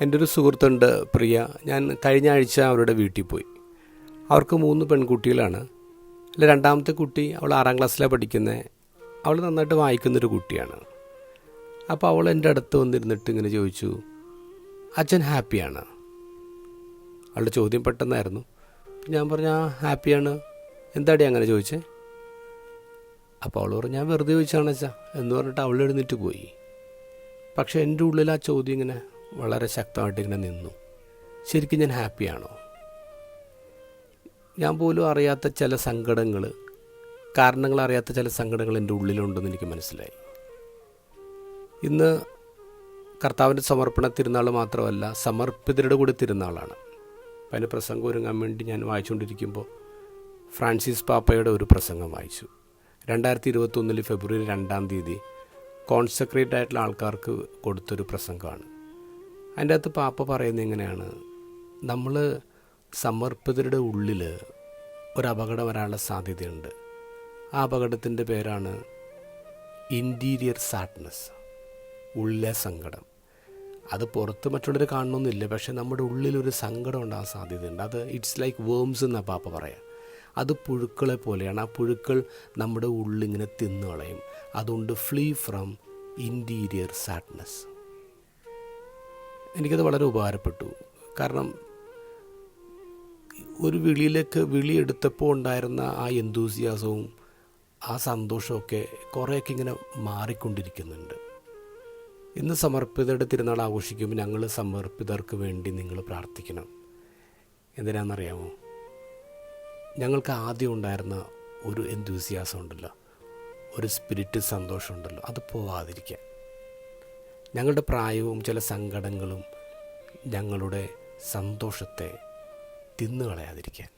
എന്റെ ഒരു സുഹൃത്തുണ്ട് പ്രിയ. ഞാൻ കഴിഞ്ഞ ആഴ്ച അവരുടെ വീട്ടിൽ പോയി. അവർക്ക് മൂന്ന് പെൺകുട്ടികളാണ്. അല്ല രണ്ടാമത്തെ കുട്ടി അവൾ ആറാം ക്ലാസ്സിലാണ് പഠിക്കുന്നത് അവൾ നന്നായിട്ട് വായിക്കുന്നൊരു കുട്ടിയാണ്. അപ്പോൾ അവൾ എന്റെ അടുത്ത് വന്നിരുന്നിട്ട് ഇങ്ങനെ ചോദിച്ചു അച്ഛൻ ഹാപ്പിയാണ്? അവളുടെ ചോദ്യം പെട്ടെന്നായിരുന്നു. ഞാൻ പറഞ്ഞു ആ ഹാപ്പിയാണ്. എന്താടി അങ്ങനെ ചോദിച്ചേ? അപ്പോൾ അവൾ പറഞ്ഞു ഞാൻ വെറുതെ ചോദിച്ചാണ് അച്ഛാ എന്ന് പറഞ്ഞിട്ട് അവൾ എഴുന്നേറ്റ് പോയി. പക്ഷേ എന്റെ ഉള്ളിൽ ആ ചോദ്യം ഇങ്ങനെ വളരെ ശക്തമായിട്ട് ഇങ്ങനെ നിന്നു. ശരിക്കും ഞാൻ ഹാപ്പിയാണോ? ഞാൻ പോലും അറിയാത്ത ചില സങ്കടങ്ങൾ കാരണങ്ങൾ അറിയാത്ത ചില സങ്കടങ്ങൾ എന്റെ ഉള്ളിലുണ്ടെന്ന് എനിക്ക് മനസ്സിലായി. ഇന്ന് കർത്താവിന്റെ സമർപ്പണ തിരുനാൾ മാത്രമല്ല സമർപ്പിതരുടെ കൂടി തിരുനാളാണ്. അപ്പം അതിന്റെ പ്രസംഗം ഒരുങ്ങാൻ വേണ്ടി ഞാൻ വായിച്ചുകൊണ്ടിരിക്കുമ്പോൾ ഫ്രാൻസിസ് പാപ്പയുടെ ഒരു പ്രസംഗം വായിച്ചു. രണ്ടായിരത്തി ഇരുപത്തൊന്നിൽ ഫെബ്രുവരി രണ്ടാം തീയതി കോൺസെക്രേറ്റ് ആയിട്ടുള്ള ആൾക്കാർക്ക് കൊടുത്തൊരു പ്രസംഗമാണ്. അതിന്റെ അകത്ത് പാപ്പ പറയുന്നത് എങ്ങനെയാണ്? നമ്മൾ സമർപ്പിതരുടെ ഉള്ളിൽ ഒരു അപകടം വരാനുള്ള സാധ്യതയുണ്ട്. ആ അപകടത്തിന്റെ പേരാണ് ഇന്റീരിയർ സാഡ്നസ് ഉള്ളിലെ സങ്കടം. അത് പുറത്ത് മറ്റുള്ളവർ കാണണമെന്നില്ല പക്ഷെ നമ്മുടെ ഉള്ളിലൊരു സങ്കടം ഉണ്ടാകാൻ സാധ്യതയുണ്ട്. അത് ഇറ്റ്സ് ലൈക്ക് വേംസ് എന്നാ പാപ്പ പറയാം. അത് പുഴുക്കളെ പോലെയാണ്. ആ പുഴുക്കൾ നമ്മുടെ ഉള്ളിങ്ങനെ തിന്നു കളയും അതുകൊണ്ട് ഫ്ലീ ഫ്രം ഇന്റീരിയർ സാഡ്നസ് എനിക്കത് വളരെ ഉപകാരപ്പെട്ടു. കാരണം ഒരു വിളിയിലേക്ക് വിളിയെടുത്തപ്പോൾ ഉണ്ടായിരുന്ന ആ എന്തൂസിയാസവും ആ സന്തോഷമൊക്കെ കുറേയൊക്കെ ഇങ്ങനെ മാറിക്കൊണ്ടിരിക്കുന്നുണ്ട്. ഇന്ന് സമർപ്പിതരുടെ തിരുനാൾ ആഘോഷിക്കുമ്പോൾ ഞങ്ങൾ സമർപ്പിതർക്ക് വേണ്ടി നിങ്ങൾ പ്രാർത്ഥിക്കണം. എന്തിനാണെന്നറിയാമോ? ഞങ്ങൾക്ക് ആദ്യം ഉണ്ടായിരുന്ന ഒരു എന്തൂസിയാസം ഉണ്ടല്ലോ. ഒരു സ്പിരിറ്റ് സന്തോഷമുണ്ടല്ലോ. അത് പോവാതിരിക്കാൻ. ഞങ്ങളുടെ പ്രായവും ചില സങ്കടങ്ങളും ഞങ്ങളുടെ സന്തോഷത്തെ തിന്നുകളയാതിരിക്കാൻ.